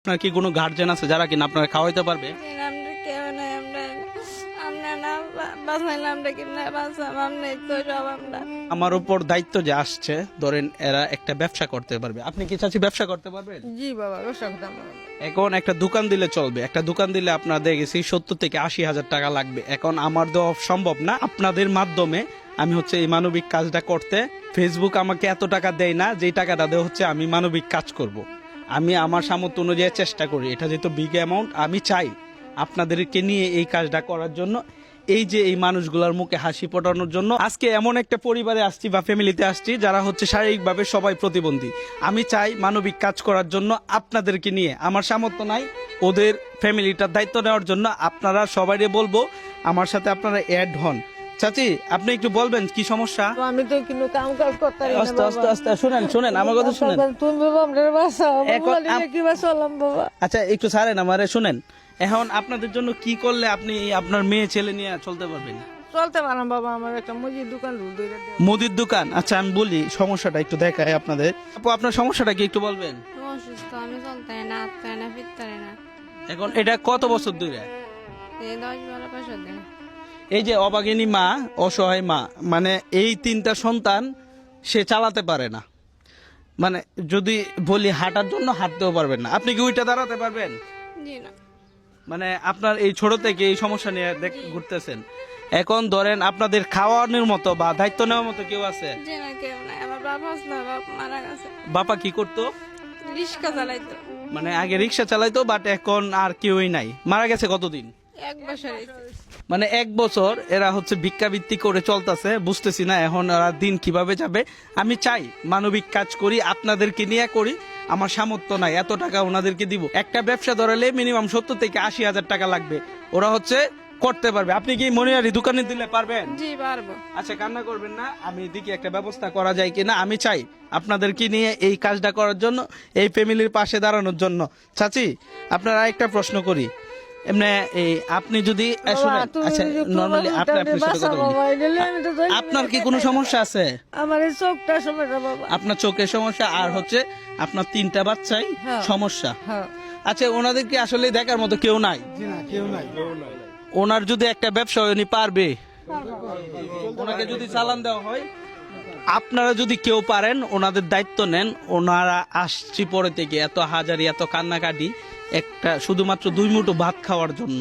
আপনার কি কোনো গার্জেন আছে যারা কিনা আপনারা খাওয়াইতে পারবে? আমরা কেউ নাই আমরা আমরা না বা- আমরা কি বাঁচাম? আমরা তো সব আমরা। আমার উপর দায়িত্ব যে আসছে ধরেন এরা একটা ব্যবসা করতে পারবে। আপনি কি চাচ্ছি ব্যবসা করতে পারবেন? জি বাবা ব্যবসা করতাম এখন একটা দোকান দিলে চলবে। একটা দোকান দিলে আপনার দেখেছি সত্তর থেকে আশি হাজার টাকা লাগবে। এখন আমার দেওয়া সম্ভব না। আপনাদের মাধ্যমে আমি হচ্ছে এই মানবিক কাজটা করতে। ফেসবুক আমাকে এত টাকা দেয় না যেই টাকাটা দেওয়া হচ্ছে আমি মানবিক কাজ করব। আমি আমার সামর্থ্য অনুযায়ী চেষ্টা করি। এটা যেহেতু বিগ অ্যামাউন্ট আমি চাই আপনাদেরকে নিয়ে এই কাজটা করার জন্য। এই যে এই মানুষগুলোর মুখে হাসি ফোটানোর জন্য। আজকে এমন একটা পরিবারে আসছি বা ফ্যামিলিতে আসছি, যারা হচ্ছে শারীরিকভাবে সবাই প্রতিবন্ধী। আমি চাই মানবিক কাজ করার জন্য আপনাদেরকে নিয়ে। আমার সামর্থ্য নাই, ওদের ফ্যামিলিটার দায়িত্ব নেওয়ার জন্য আপনারা সবাইকে বলব, আমার সাথে আপনারা অ্যাড হন। চাচি আপনি একটু বলবেন কি সমস্যা? আমি তো কিন্তু কাম কাজ করতে আস্তে আস্তে আস্তে শুনেন শুনেন আমার কথা শুনেন। তুমি বাবা আমরা কি বাবা? আচ্ছা একটু ছাড়েন আমারে শুনেন। এখন আপনাদের জন্য কি করলে আপনি আপনার মেয়ে ছেলে নিয়ে চলতে পারবেন? চলতে পারলাম বাবা আমার একটা মুজির দোকান মুদির দোকান? আচ্ছা আমি বলি সমস্যাটা একটু দেখাই আপনাদের। আপু আপনার সমস্যাটা কি একটু বলবেন? অসুস্থ আমি চলতে না হাঁটতে না ফিরতে না। এখন এটা কত বছর ধরে? এই দশ বারো বছর দিন এই যে অবাগিনী মা অসহায় মা মানে এই তিনটা সন্তান সে চালাতে পারে না। মানে যদি বলি হাঁটার জন্য হাঁটতেও পারবেন না। আপনি কি ওইটা দাঁড়াতে পারবেন? মানে আপনার এই ছোট থেকে এই সমস্যা নিয়ে ঘুরতেছেন। এখন ধরেন আপনাদের খাওয়ানোর মতো বা দায়িত্ব নেওয়ার মতো কেউ আছে? বাবা কি করতো? রিক্সা চালাইতো। মানে আগে রিক্সা চালাইতো বাট এখন আর কেউই নাই। মারা গেছে কতদিন। মানে এক বছর এরা হচ্ছে ভিক্ষাবৃত্তি করে চলতেছে বুঝতেছি না এখন এরা দিন কীভাবে যাবে। আমি চাই মানবিক কাজ করি আপনাদেরকে নিয়ে করি আমার সামর্থ্য নাই এত টাকা ওনাদেরকে দিব। একটা ব্যবসা ধরালে মিনিমাম সত্তর থেকে আশি হাজার টাকা লাগবে। ওরা হচ্ছে করতে পারবে। আপনি কি মনিয়ারি দোকানে দিলে পারবেন? জি পারব। আচ্ছা কান্না করবেন না আমি দেখি একটা ব্যবস্থা করা যায় কিনা আমি চাই আপনাদেরকে নিয়ে এই কাজটা করার জন্য এই ফ্যামিলির পাশে দাঁড়ানোর জন্য। চাচি আপনার আরেকটা প্রশ্ন করি। এমনি এই আপনি যদি আচ্ছা নর্মালি আপনি আপনার সাথে কথা বলি। আপনার কি কোনো সমস্যা আছে? আমার এই চোখটা সমস্যা বাবা। আপনার চোখের সমস্যা আর হচ্ছে আপনার তিনটা বাচ্চাই হ্যাঁ। সমস্যা। হ্যাঁ। আচ্ছা ওনাদেরকে আসলে দেখার মতো কেউ নাই? ওনার যদি একটা ব্যবসা উনি পারবে ওনাকে যদি চালান দেওয়া হয় আপনারা যদি কেউ পারেন ওনাদের দায়িত্ব নেন ওনারা আসছি পরে থেকে এত হাজারি এত কান্নাকাটি একটা শুধুমাত্র দুই মুঠো ভাত খাওয়ার জন্য।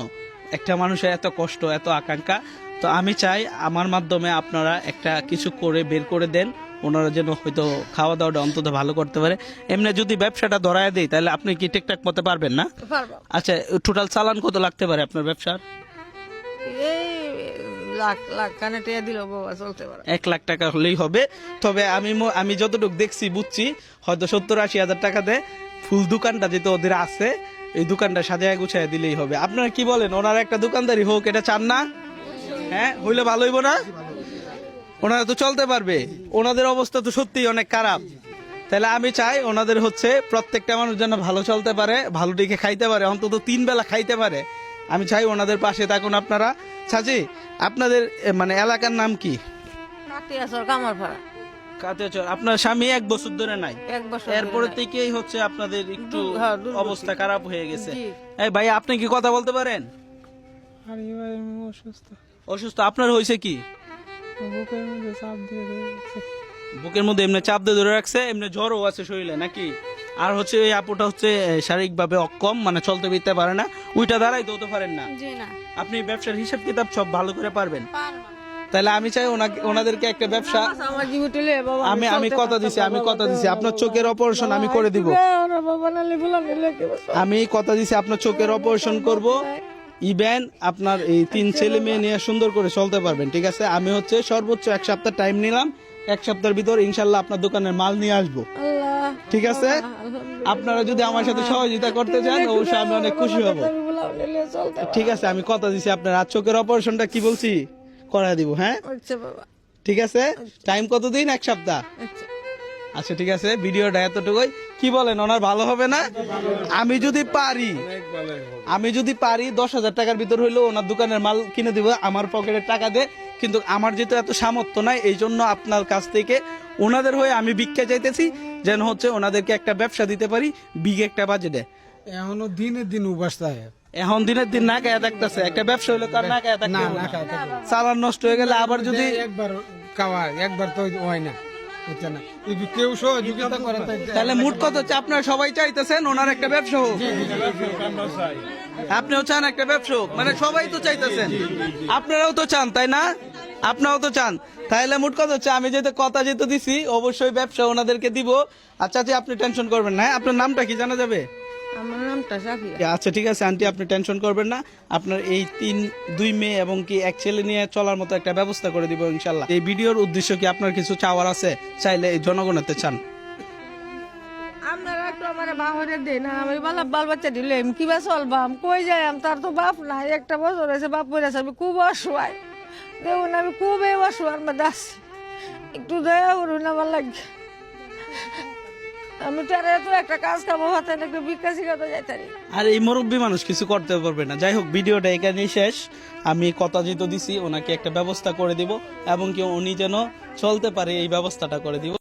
একটা মানুষের এত কষ্ট এত আকাঙ্ক্ষা। তো আমি চাই আমার মাধ্যমে আপনারা একটা কিছু করে বের করে দেন ওনারা যেন হয়তো খাওয়া দাওয়াটা অন্তত ভালো করতে পারে। এমনি যদি ব্যবসাটা ধরায় দেয় তাহলে আপনি কি ঠিকঠাক মতো পারবেন না? আচ্ছা টোটাল চালান কত লাগতে পারে আপনার ব্যবসার? এই এক লাখ টাকা হলেই হবে। তবে আমি আমি যতটুকু দেখছি, বুঝছি, হয়তো সত্তর আশি হাজার টাকাতে ফুল দোকানটা যেহেতু ওদের আছে, এই দোকানটা দিলেই হবে। আপনারা কি বলেন? ওনার একটা দোকানদারি হোক, এটা চান না? হ্যাঁ হইলে ভালো হইব না? ওনারা তো চলতে পারবে। ওনাদের অবস্থা তো সত্যিই অনেক খারাপ। তাহলে আমি চাই ওনাদের হচ্ছে প্রত্যেকটা মানুষ যেন ভালো চলতে পারে, ভালো দিকে খাইতে পারে, অন্তত তিন বেলা খাইতে পারে। আমি চাই ওনাদের পাশে থাকুন আপনারা। সাজি আপনাদের এ, মানে এলাকার নাম কি? আপনার স্বামী এক বছর ধরে নাই? এক এরপরে থেকেই হচ্ছে আপনাদের একটু হ্যাঁ। অবস্থা খারাপ হয়ে গেছে। এই ভাই আপনি কি কথা বলতে পারেন? অসুস্থ। অসুস্থ আপনার হয়েছে কি? বুকের মধ্যে চাপ দিয়ে দিয়েছে বুকের মধ্যে এমনি চাপ দিয়ে ধরে রাখছে এমনি জ্বরও আছে শরীরে নাকি? আর হচ্ছে এই আপুটা হচ্ছে শারীরিক ভাবে অক্ষম মানে চলতে ফিরতে পারে না। উইটা দ্বারাই তো পারেন না। জি না। আপনি ব্যবসার হিসাব কিতাব সব ভালো করে পারবেন। তাহলে আমি চাই ওনাকে ওনাদেরকে একটা ব্যবসা আমি আমি কথা দিছি আমি কথা দিছি। আপনার চোখের অপারেশন আমি করে দিব? আমি কথা দিছি আপনার চোখের অপারেশন করব। ইভেন আপনার এই তিন ছেলে মেয়ে নিয়ে সুন্দর করে চলতে পারবেন ঠিক আছে? আমি হচ্ছে সর্বোচ্চ এক সপ্তাহ টাইম নিলাম। এক সপ্তাহের ভিতর ইনশাল্লাহ আপনার দোকানের মাল নিয়ে আসব। আল্লাহ ঠিক আছে? আপনারা যদি আমার সাথে সহযোগিতা করতে চান অবশ্যই আমি অনেক খুশি হব। ঠিক আছে আমি কথা দিছি আপনার। আর চোখের অপারেশনটা কি বলছি? করা দিব হ্যাঁ? ঠিক আছে? টাইম কতদিন? এক সপ্তাহ? আচ্ছা। আচ্ছা ঠিক আছে ভিডিওটা এতটুকুই। কি বলেন ওনার ভালো হবে না? আমি যদি পারি আমি যদি পারি দশ হাজার টাকার ভিতর হইলেও ওনার দোকানের মাল কিনে দিব আমার পকেটের টাকা দে কিন্তু আমার যেহেতু এত সামর্থ্য নাই এই জন্য আপনার কাছ থেকে ওনাদের হয়ে আমি ভিক্ষা চাইতেছি যেন হচ্ছে ওনাদেরকে একটা ব্যবসা দিতে পারি বিগ একটা বাজেটে এখনও দিনের দিন উপাস থাকে এখন দিনের দিন না খায়া থাকতেছে একটা ব্যবসা হইলে তার না খায়া থাকতে চালান নষ্ট হয়ে গেলে আবার যদি একবার খাওয়া একবার তো হয় না। হচ্ছে না। কেউ সহযোগিতা করে তাহলে মোট কথা হচ্ছে আপনারা সবাই চাইতেছেন ওনার একটা ব্যবসা হোক। আপনিও চান একটা ব্যবসা হোক। মানে সবাই তো চাইতেছেন। আপনারাও তো চান তাই না? আপনারাও তো চান। তাহলে মুট কথা হচ্ছে আমি যেহেতু কথা যেহেতু দিছি অবশ্যই ব্যবসা ওনাদেরকে দিব। আচ্ছা চাচি আপনি টেনশন করবেন না হ্যাঁ? আপনার নামটা কি জানা যাবে? আমার নামটা সাফিয়া আচ্ছা ঠিক আছে আন্টি আপনি টেনশন করবেন না। আপনার এই তিন দুই মেয়ে এবং কি এক ছেলে নিয়ে চলার মতো একটা ব্যবস্থা করে দিব ইনশাল্লাহ এই ভিডিওর উদ্দেশ্য কি আপনার কিছু চাওয়ার আছে? চাইলে এই জনগণেতে চান। আপনারা একটু আমার বাহরে দেন আর আমি বালা বাল বাচ্চা দিলে আমি কিবা চলবাম? কই যাই তার তো বাপ নাই একটা বছর হয়েছে বাপ পড়ে আছে আমি খুব অসহায়। দেখুন আমি খুবই অসহায় মধ্যে আছি। একটু দয়া করুন আমার লাগে। আমি একটা কাজ কামো আর এই মুরব্বী মানুষ কিছু করতে পারবে না। যাই হোক শেষ। আমি কথা যেহেতু দিছি, ওনাকে একটা ব্যবস্থা করে দিব, এবং কি উনি যেন চলতে পারে, এই ব্যবস্থাটা করে দিব।